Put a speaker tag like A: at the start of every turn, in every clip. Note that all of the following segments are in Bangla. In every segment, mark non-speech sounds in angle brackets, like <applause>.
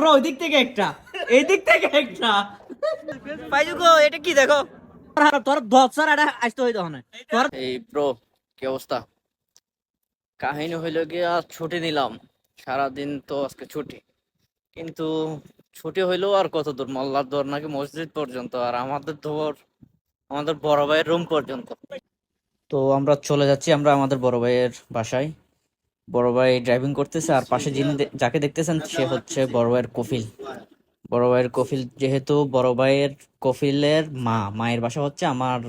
A: আমরা ওই দিক থেকে একটা এই দিক থেকে একটা। পাইজু গো এটা কি দেখো? তোর এটা আসতে হইতো না তোর
B: এই ব্রো কি অবস্থা? কাহিনী হইল গিয়া ছুটি নিলাম। সারাদিন তো আজকে ছুটি। কিন্তু ছুটি হইলেও আর কত দূর? মোল্লার দর নাকি মসজিদ পর্যন্ত আর আমাদের ধর আমাদের বড় ভাইয়ের রুম পর্যন্ত। তো আমরা চলে যাচ্ছি আমরা আমাদের বড় ভাইয়ের বাসায়। বড় ভাই ড্রাইভিং করতেছে আর পাশে যিনি যাকে দেখতেছেন সে হচ্ছে বড় ভাইয়ের কফিল। বড় ভাইয়ের কফিল যেহেতু বড় ভাইয়ের কফিলের মা, মায়ের বাসা হচ্ছে আমার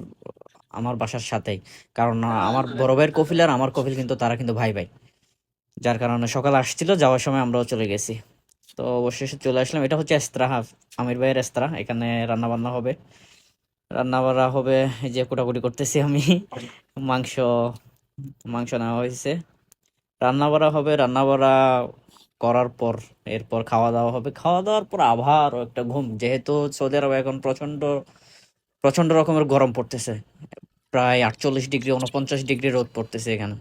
B: আমার বাসার সাথেই। কারণ আমার বড় ভাইয়ের কফিল আর আমার কফিল কিন্তু তারা কিন্তু ভাই ভাই। যার কারণে সকাল আসছিল, যাওয়ার সময় আমরাও চলে গেছি। তো অবশেষে চলে আসলাম। এটা হচ্ছে এস্ত্রা, আমির ভাইয়ের এস্ত্রা। এখানে রান্না বান্না হবে। রান্না বান্না হবে যে কোটাকুটি করতেছি আমি। মাংস মাংস নেওয়া হয়েছে। রান্না বাড়া হবে রান্না বাড়া করার পর এরপর খাওয়া দাওয়া হবে। খাওয়া দাওয়ার পর আবার একটা ঘুম যেহেতু সৌদি আরবে এখন প্রচণ্ড প্রচণ্ড রকমের গরম পড়তেছে। প্রায় আটচল্লিশ ডিগ্রি উনপঞ্চাশ ডিগ্রি রোদ পড়তেছে এখানে।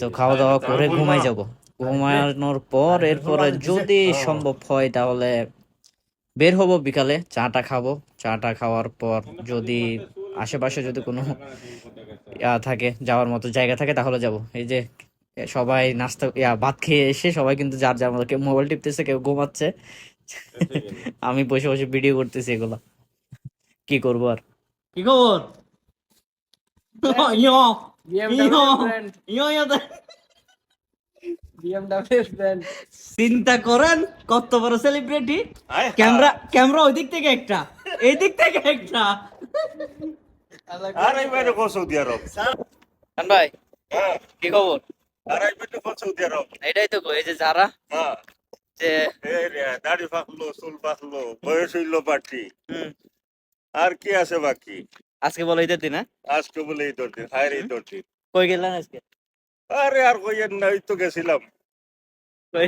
B: তো <laughs> খাওয়া দাওয়া করে ঘুমাই যাব। ঘুমানোর পর এরপরে যদি সম্ভব হয় তাহলে বের হব বিকালে চাটা খাব। চাটা খাওয়ার পর যদি আশেপাশে যদি কোনো <laughs> থাকে যাওয়ার মতো জায়গা থাকে তাহলে যাব। এই যে সবাই নাস্তা ইয়া ভাত খেয়ে এসে সবাই কিন্তু যার যার মতো কেউ মোবাইল টিপতেছে কেউ ঘুমাচ্ছে। আমি বসে বসে ভিডিও করতেছি এগুলো। কি করব আর?
A: কি খবর? ইয়ো ইয়ো ইয়ো ইয়ো. চিন্তা করেন কত বড় সেলিব্রিটি ক্যামেরা ক্যামেরা ওই দিক থেকে একটা। এই দিক থেকে একটা।
C: আর এইবারে কোন সৌদি আরব
B: ভাই কি খবর?
C: আর সৌদি আরব
B: এটাই তো কই, যে যারা
C: হ্যাঁ।
B: যে
C: দাড়ি চুল বয়স হইল পাটি আর কি আছে বাকি?
B: আজকে বলো ঈদের দিন হ্যাঁ?
C: আজকে বলে তোর দিন হায়ের দিন।
B: কই গেলেন আজকে?
C: আরে আর কইয়েন না ওই তো গেছিলাম।
B: কই?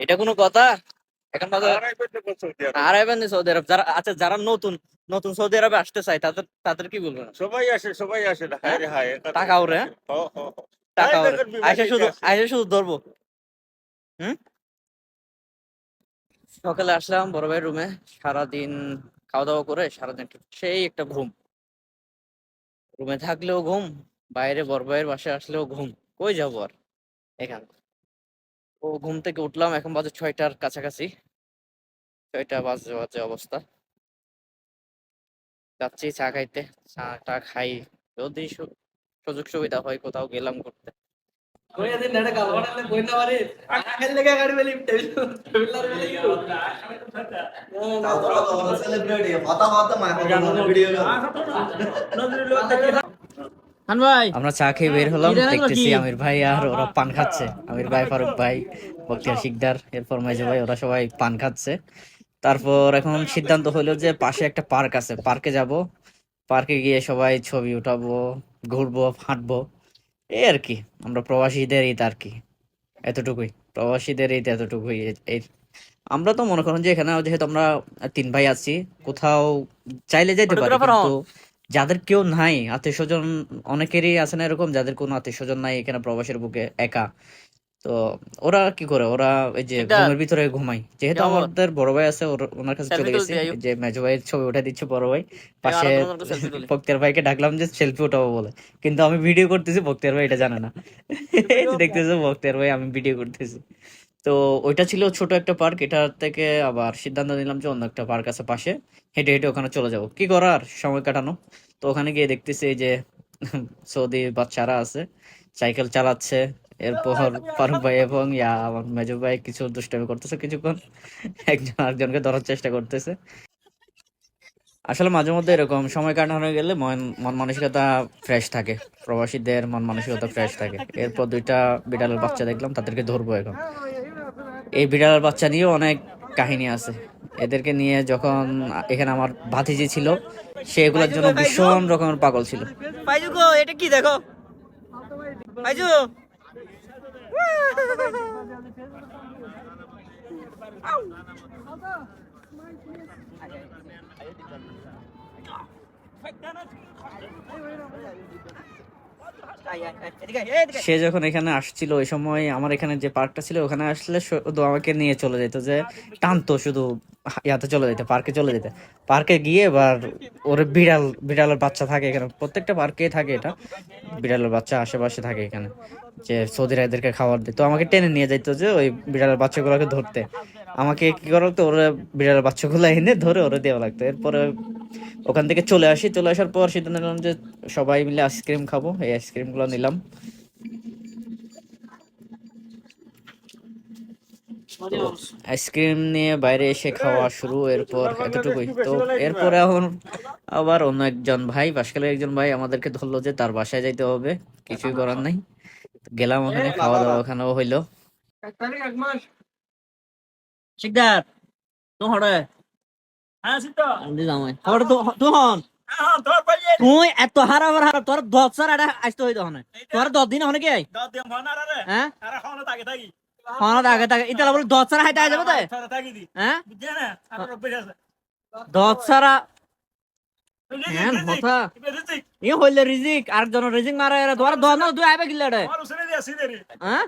B: এটা কোনো কথা? এখন আইবেন নি সৌদি আরব যারা আচ্ছা যারা নতুন নতুন সৌদি আরবে আসতে চায় তাদের তাদের কি বলবেন?
C: সবাই আসে সবাই আসে হায়? হায়
B: টাকা ওরে, হ্যাঁ?
C: হ হ হ।
B: টাকা ওরে। আইসা শুধু আইসা শুধু ধরবো। হুম? সকালে আসলাম বড় ভাইয়ের রুমে সারাদিন খাওয়া দাওয়া করে সারাদিন সেই একটা ঘুম। রুমে থাকলেও ঘুম বাইরে বড় ভাইয়ের বাসায় আসলেও ঘুম। কই যাব আর? এখান। ও ঘুম থেকে উঠলাম এখন বাজে ছয়টার কাছাকাছি। ছয়টা বাজে বাজে অবস্থা। যাচ্ছি চা খাইতে। চা টা খাই। যদি সুযোগ সুবিধা হয় কোথাও গেলাম
A: করতে
B: আমরা চা খেয়ে বের হলাম দেখতেছি আমির ভাই আর ওরা পান খাচ্ছে। আমির ভাই ফারুক ভাই বক্তিয়ার শিকদার এরপর মাইজু ভাই ওরা সবাই পান খাচ্ছে। তারপর এখন সিদ্ধান্ত হলো যে পাশে একটা পার্ক আছে। পার্কে যাব। পার্কে গিয়ে সবাই ছবি উঠাবো ঘুরবো হাঁটবো। এই আর কি আমরা প্রবাসীদের ঈদ আর কি। এতটুকুই। প্রবাসীদের ঈদ এতটুকুই। এই আমরা তো মনে করেন যে এখানে যেহেতু আমরা তিন ভাই আছি কোথাও চাইলে যেতে পারি কিন্তু যাদের কেউ নাই আত্মীয় স্বজন অনেকেরই আছে না এরকম যাদের কোনো আত্মীয় স্বজন নাই এখানে প্রবাসের বুকে একা। তো ওরা কি করে? ওরা এই যে ঘুমের ভিতরে ঘুমাই যেহেতু? আমাদের বড় ভাই আছে ওনার কাছে চলে গেছি। যে মেজো ভাইয়ের ছবি উঠে দিচ্ছে বড় ভাই। পাশে। বক্তিয়ার ভাইকে ডাকলাম যে সেলফি উঠাবো বলে। কিন্তু আমি ভিডিও করতেছি বক্তিয়ার ভাই এটা জানে না। <laughs> দেখতেছো বক্তিয়ার ভাই আমি ভিডিও করতেছি। তো ওইটা ছিল ছোট একটা পার্ক এটা থেকে আবার সিদ্ধান্ত নিলাম যে অন্য একটা পার্ক আছে পাশে। হেঁটে হেঁটে ওখানে চলে যাব। কি করার? সময় কাটানো। তো ওখানে গিয়ে দেখতেছি এই যে <laughs> সৌদি বাচ্চারা আছে সাইকেল চালাচ্ছে। এরপর ফারুক ভাই এবং ইয়া আমার মেজো ভাই কিছু দুষ্টামি করতেছে কিছুক্ষণ। একজন আরেকজনকে ধরার চেষ্টা করতেছে। আসলে মাঝে মধ্যে এরকম সময় কাটানো গেলে মন মন মানসিকতা ফ্রেশ থাকে। প্রবাসীদের মন মানসিকতা ফ্রেশ থাকে। এরপর দুইটা বিড়ালের বাচ্চা দেখলাম তাদেরকে ধরবো এখন। এই বিড়ালের বাচ্চা নিয়েও অনেক কাহিনী আছে। এদেরকে নিয়ে যখন এখানে আমার ভাতিজি ছিল সে এগুলোর জন্য ভীষণ রকমের পাগল ছিল।
A: এটা কি দেখো?
B: সে যখন এখানে আসছিল, ওই সময় আমার এখানে যে পার্কটা ছিল, ওখানে আসলে শুধু আমাকে নিয়ে চলে যেত যে টানতো শুধু ইয়াতে চলে যেতে পার্কে চলে যেতে। পার্কে গিয়ে এবার ওর বিড়াল, বিড়ালের বাচ্চা থাকে এখানে। প্রত্যেকটা পার্কে থাকে এটা। বিড়ালের বাচ্চা আশেপাশে থাকে এখানে। যে সৌদিরা এদেরকে খাবার দিত আমাকে টেনে নিয়ে যাইতো যে ওই বিড়ালের বাচ্চাগুলোকে ধরতে। আমাকে কি করা লাগতো ওরা বিড়ালের বাচ্চাগুলো এনে ধরে ওরা দেওয়া লাগতো। এরপরে ওখান থেকে চলে আসি। চলে আসার পর সিদ্ধান্ত নিলাম যে সবাই মিলে আইসক্রিম খাব। এই আইসক্রিমগুলো নিলাম। আইসক্রিম নিয়ে বাইরে এসে খাওয়া শুরু এরপর এতটুকুই তো। এরপরে এখন আবার অন্য একজন ভাই বাসকালের একজন ভাই আমাদেরকে ধরলো যে তার বাসায় যাইতে হবে কিছুই করার নাই। গেলাম ওখানে খাওয়া দাওয়া ওখানেও হইল।
A: শিকদার তো তুই এত হারা তোর দশ সার এটা আসতে হইতো তোর দশ দিন হনে কি হ্যাঁ?
D: থাকি
A: আগে থাকে ইতালা বলে দশ সার হাইতে যাবে তাই হ্যাঁ? দশ সারা হ্যাঁ কথা
D: রিজিক
A: ই হইলে রিজিক আর জন রিজিক মারা এরা। তোমার দশ না তুই আইবে গিলে রে। হ্যাঁ?